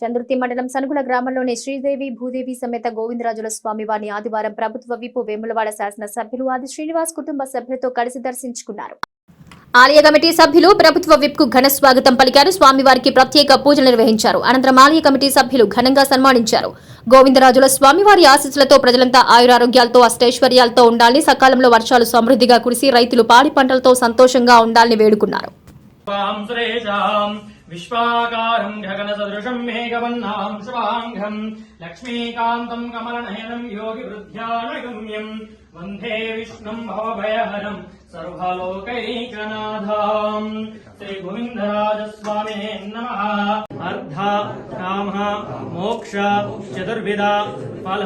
చంద్రుతి మండలం సనుగుల గ్రామంలోని శ్రీదేవి భూదేవి సమేత గోవిందరాజుల స్వామి వారిని ఆదివారం ప్రభుత్వ విపు వేములవాడ శాసన సభ్యులు ఆది శ్రీనివాస్ కుటుంబ సభ్యులతో కలిసి దర్శించుకున్నారు. ఆలయ కమిటీ సభ్యులు ప్రభుత్వ విప్కు ఘన స్వాగతం పలికారు. స్వామివారికి ప్రత్యేక పూజలు నిర్వహించారు. అనంతరం ఆలయ కమిటీ సభ్యులు ఘనంగా సన్మానించారు. గోవిందరాజుల స్వామివారి ఆశీస్సులతో ప్రజలంతా ఆయురారోగ్యాలతో అష్టైశ్వర్యాలతో ఉండాలని సకాలంలో వర్షాలు సమృద్ధిగా కురిసి రైతులు పాడి పంటలతో సంతోషంగా ఉండాలని వేడుకున్నారు. विश्वाकारम् गगनसदृशम् मेघवह्नाम् शुभाङ्घम् लक्ष्मीकान्तम् कमलनयनम् योगिवृद्ध्यानगम्यम् वंदे विष्णुम् भवभयहरम् सर्वलोकैकनाथाम्। श्रीगोविन्दराजस्वामे नमः। अर्थ काम मोक्ष, चतुर्विधा, फल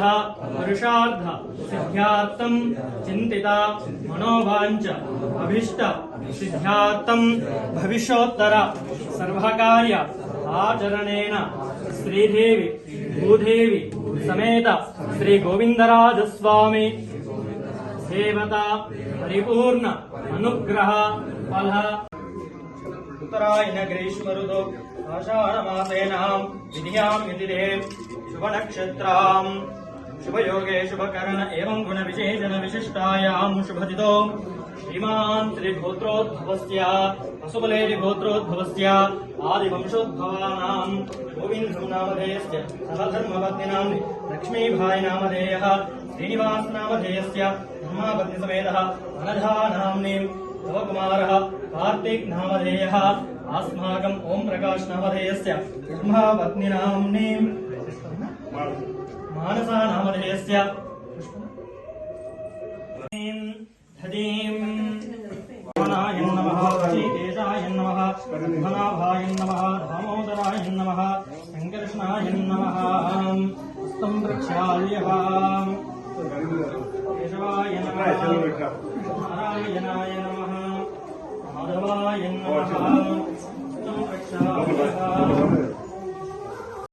पुरुषार्थ सिद्ध्या चिंतिता मनोवांच अभीष्ट सिद्ध्यात्म भविष्योत्तर, सर्वकार्य, आचरणेन, श्रीदेवी, भूदेवी, समेत श्री गोविंदराज स्वामी सेवता परिपूर्ण, अनुग्रह, फल। ఉత్తరాయణ గ్రీష్మరుతో ఆషాఢమాసేనాం విధియాం విదిరే శుభనక్షత్రాం शुभयोगे शुभकरण एवं गुणविशेषण विशिष्टायां शुभदितो श्रीमान् त्रिभोत्रोद्भवस्य वसुबलेरिभोत्रोद्भवस्य आदिवंशोद्भवानां गोविन्दं नामधेयस्य सहधर्मपत्निनां प्रकाश नामधेयस्य नामधेयस्य धदीम् वनाय नमः ऋषिकेशाय नमः पद्मनाभाय नमः दामोदराय नमः सङ्कर्षणाय नमः हस्तं प्रक्षाल्यः केशवाय नमः नारायणाय नमः माधवाय नमः हस्तं प्रक्षाल्यः